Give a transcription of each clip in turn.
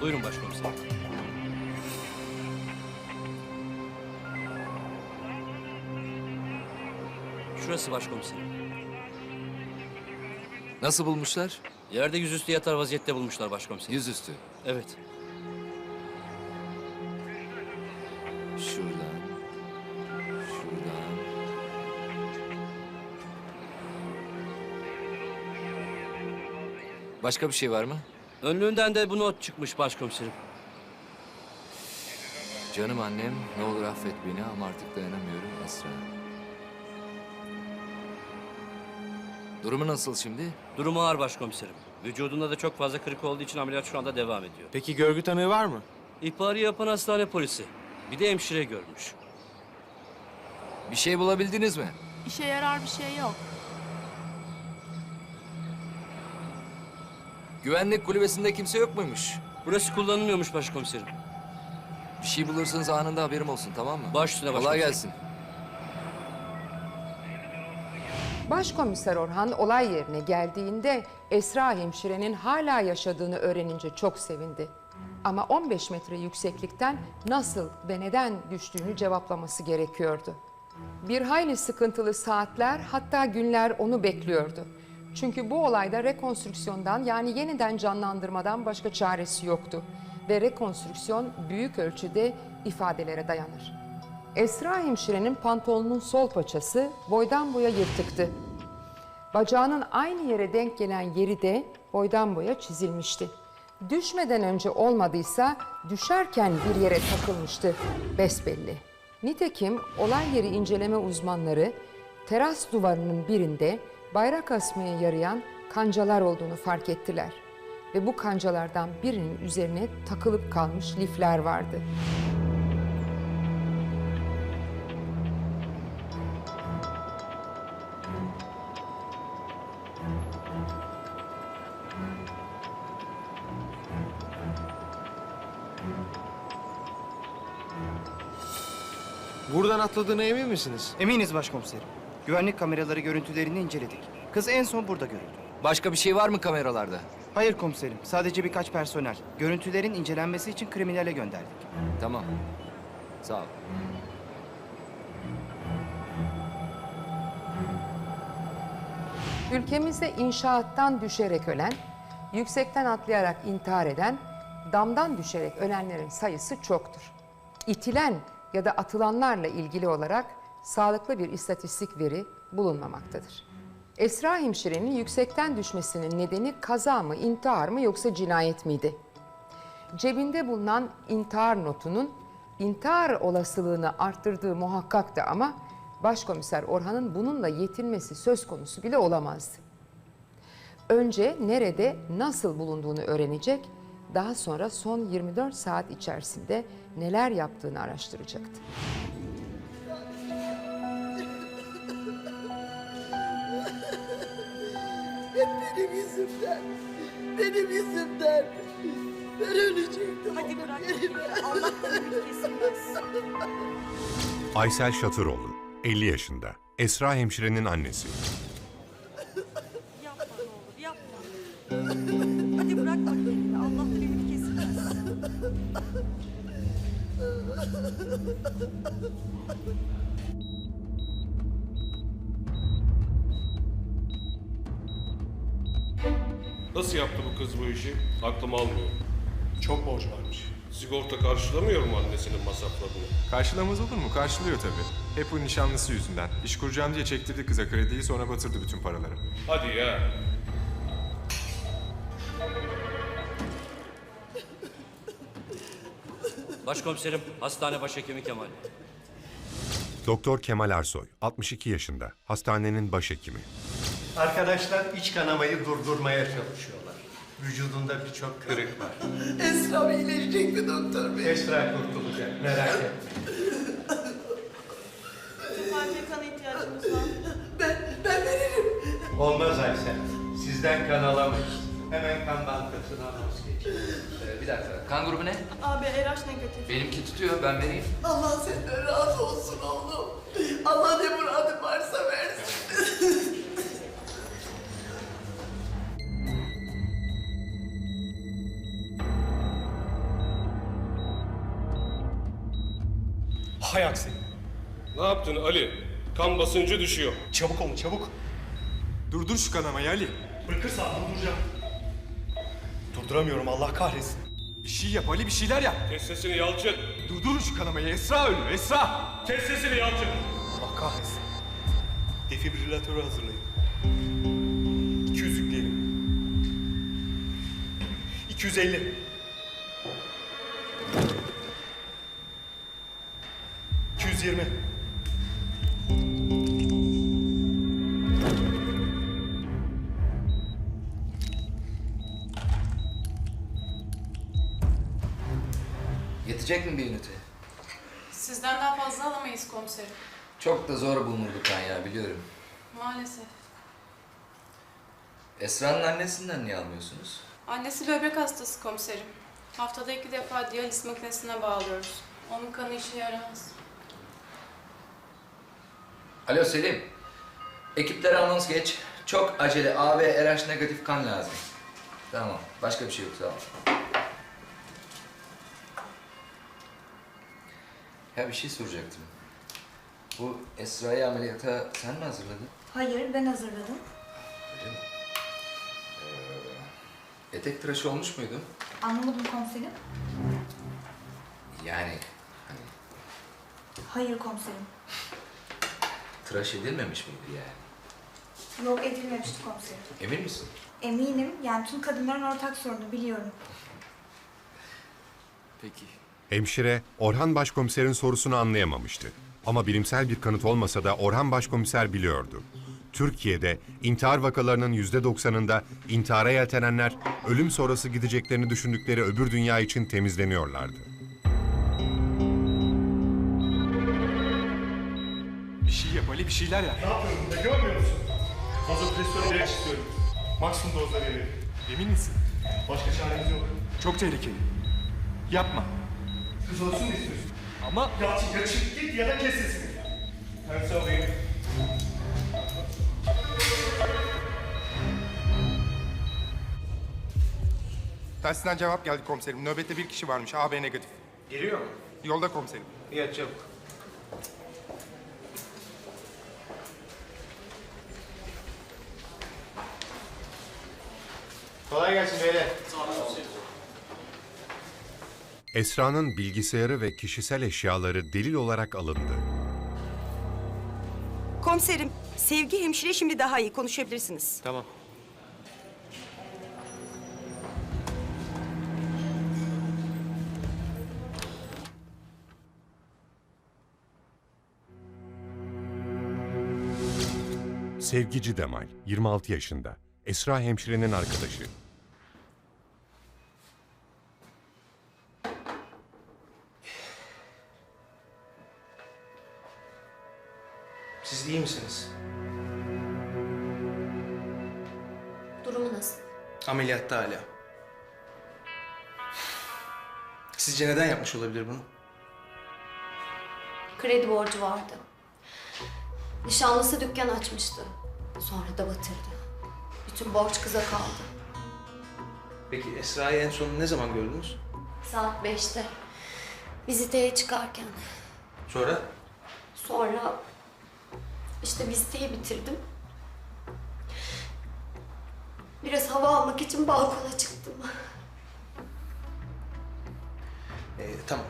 Buyurun başkomiserim. Şurası başkomiserim. Nasıl bulmuşlar? Yerde yüzüstü yatar vaziyette bulmuşlar başkomiserim. Yüzüstü. Evet. Başka bir şey var mı? Önlüğünden de bu not çıkmış başkomiserim. Canım annem, ne olur affet beni ama artık dayanamıyorum Esra. Durumu nasıl şimdi? Durumu ağır başkomiserim. Vücudunda da çok fazla kırık olduğu için ameliyat şu anda devam ediyor. Peki görgü tanığı var mı? İhbarı yapan hastane polisi. Bir de hemşire görmüş. Bir şey bulabildiniz mi? İşe yarar bir şey yok. Güvenlik kulübesinde kimse yok muymuş? Burası kullanılmıyormuş başkomiserim. Bir şey bulursanız anında haberim olsun tamam mı? Baş üstüne Kolay başkomiserim. gelsin. Başkomiser Orhan olay yerine geldiğinde Esra hemşirenin hala yaşadığını öğrenince çok sevindi. Ama 15 metre yükseklikten nasıl ve neden düştüğünü cevaplaması gerekiyordu. Bir hayli sıkıntılı saatler hatta günler onu bekliyordu. Çünkü bu olayda rekonstrüksiyondan yani yeniden canlandırmadan başka çaresi yoktu. Ve rekonstrüksiyon büyük ölçüde ifadelere dayanır. Esra hemşirenin pantolonunun sol paçası boydan boya yırtıktı. Bacağının aynı yere denk gelen yeri de boydan boya çizilmişti. Düşmeden önce olmadıysa düşerken bir yere takılmıştı besbelli. Nitekim olay yeri inceleme uzmanları teras duvarının birinde bayrak asmaya yarayan kancalar olduğunu fark ettiler. Ve bu kancalardan birinin üzerine takılıp kalmış lifler vardı. Buradan atladığına emin misiniz? Eminiz başkomiserim. Güvenlik kameraları görüntülerini inceledik. Kız en son burada görüldü. Başka bir şey var mı kameralarda? Hayır komiserim, sadece birkaç personel. Görüntülerin incelenmesi için kriminale gönderdik. Tamam. Sağ ol. Ülkemizde inşaattan düşerek ölen, yüksekten atlayarak intihar eden, damdan düşerek ölenlerin sayısı çoktur. İtilen ya da atılanlarla ilgili olarak sağlıklı bir istatistik veri bulunmamaktadır. Esra hemşirenin yüksekten düşmesinin nedeni kaza mı, intihar mı yoksa cinayet miydi? Cebinde bulunan intihar notunun intihar olasılığını arttırdığı muhakkaktı ama Başkomiser Orhan'ın bununla yetinmesi söz konusu bile olamazdı. Önce nerede, nasıl bulunduğunu öğrenecek, daha sonra son 24 saat içerisinde neler yaptığını araştıracaktı. Benim yüzümden. Benim yüzümden. Ben ölecektim. Hadi bırak. yerine. Allah'tan ümit kesilmez. Aysel Şatıroğlu, 50 yaşında. Esra hemşirenin annesi. Yapma ne olur yapma. Hadi bırakma kendini. Allah'tan ümit kesilmez. Nasıl yaptı bu kız bu işi? Aklım almıyor. Çok borç varmış. Sigorta karşılamıyor mu annesinin masraflarını? Karşılamaz olur mu? Karşılıyor tabii. Hep bu nişanlısı yüzünden. İş kuracağım diye çektirdi kıza krediyi sonra batırdı bütün paraları. Hadi ya. Başkomiserim, hastane başhekimi Kemal. Doktor Kemal Arsoy, 62 yaşında. Hastanenin başhekimi. Arkadaşlar iç kanamayı durdurmaya çalışıyorlar. Vücudunda birçok kırık var. Esra iyileşecek mi doktor bey? Esra kurtulacak, merak etme. Sadece kana ihtiyacımız var. Ben, ben veririm. Olmaz Aysel. Sizden kan alamayız. Hemen kan bankına Arkasına anons geç. Ee, bir dakika. Kan grubu ne? Abi RH negatif. Benimki tutuyor. Ben vereyim. Allah senden razı olsun oğlum. Allah ne muradın varsa versin. Hay aksi. Ne yaptın Ali? Kan basıncı düşüyor. Çabuk olun çabuk. Durdur şu kanamayı Ali. Bırakırsan durduracağım. Durduramıyorum Allah kahretsin. Bir şey yap Ali bir şeyler yap. Kes sesini Yalçın. Durdurun şu kanamayı Esra ölüyor Esra. Kes sesini Yalçın. Allah kahretsin. Defibrilatörü hazırlayın. 200 yükleyelim. 250. ...220. Yetecek mi bir ünite? Sizden daha fazla alamayız komiserim. Çok da zor bulunurdu kan ya biliyorum. Maalesef. Esra'nın annesinden niye almıyorsunuz? Annesi böbrek hastası komiserim. Haftada iki defa diyaliz makinesine bağlıyoruz. Onun kanı işe yaramaz. Alo Selim. Ekiplere anons geç. Çok acele A ve RH negatif kan lazım. Tamam. Başka bir şey yok. Sağ ol. Ya bir şey soracaktım. Bu Esra'yı ameliyata sen mi hazırladın? Hayır ben hazırladım. Öyle mi? Ee, etek tıraşı olmuş muydu? Anlamadım komiserim. Yani hani Hayır komiserim. Tıraş edilmemiş miydi yani? Yok edilmemişti komiserim. Emin misin? Eminim yani tüm kadınların ortak sorunu biliyorum. Peki. Hemşire, Orhan Başkomiser'in sorusunu anlayamamıştı. Ama bilimsel bir kanıt olmasa da Orhan Başkomiser biliyordu. Türkiye'de intihar vakalarının %90'ında intihara yeltenenler ölüm sonrası gideceklerini düşündükleri öbür dünya için temizleniyorlardı. Ali bir şeyler yap. Ne yapıyorum burada görmüyor musun? Vazopresör ilaç istiyorum. Maksimum dozda verelim. Emin misin? Başka çaremiz yok. Çok tehlikeli. Yapma. Kız olsun mu istiyorsun? Ama Ya, ya çık git ya da kes sesini. Tersi alayım. Tersinden cevap geldi komiserim. Nöbette bir kişi varmış. AB negatif. Geliyor mu? Yolda komiserim. İyi çabuk. Kolay gelsin beyler. Esra'nın bilgisayarı ve kişisel eşyaları delil olarak alındı. Komiserim, Sevgi hemşire şimdi daha iyi konuşabilirsiniz. Tamam. Sevgici Demal, 26 yaşında. Esra hemşirenin arkadaşı. Siz iyi misiniz? Durumu nasıl? Ameliyatta hala. Sizce neden yapmış olabilir bunu? Kredi borcu vardı. Nişanlısı dükkan açmıştı. Sonra da batırdı. Bütün borç kıza kaldı. Peki Esra'yı en son ne zaman gördünüz? Saat beşte. Viziteye çıkarken. Sonra? Sonra işte viziteyi bitirdim. Biraz hava almak için balkona çıktım. Ee, tamam.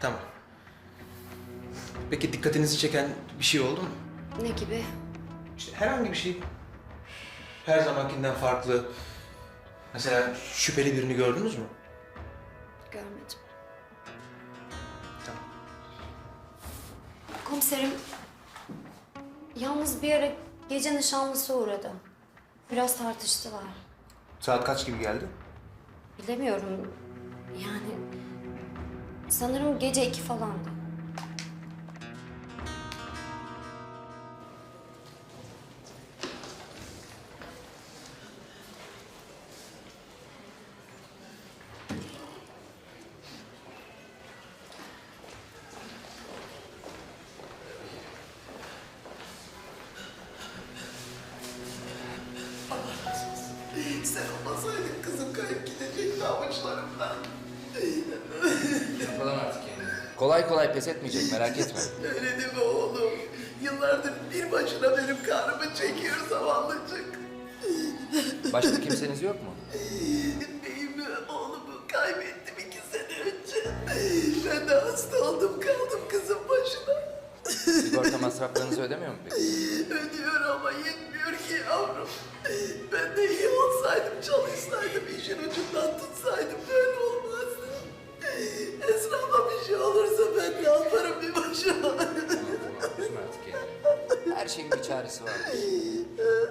Tamam. Peki dikkatinizi çeken bir şey oldu mu? Ne gibi? İşte herhangi bir şey. Her zamankinden farklı. Mesela şüpheli birini gördünüz mü? Görmedim. Tamam. Komiserim, yalnız bir ara gece nişanlısı uğradı. Biraz tartıştılar. Saat kaç gibi geldi? Bilemiyorum. Yani sanırım gece iki falandı. Kolay kolay pes etmeyecek merak etme. Öyle mi oğlum? Yıllardır bir başına benim karnımı çekiyor zavallıcık. Başka kimseniz yok mu? Beyimi, oğlumu kaybettim iki sene önce. Ben de hasta oldum kaldım kızım başına. Sigorta masraflarınızı ödemiyor mu peki? Ödüyor ama yetmiyor ki yavrum. Ben de iyi olsaydım, çalışsaydım, işin ucunda 所以。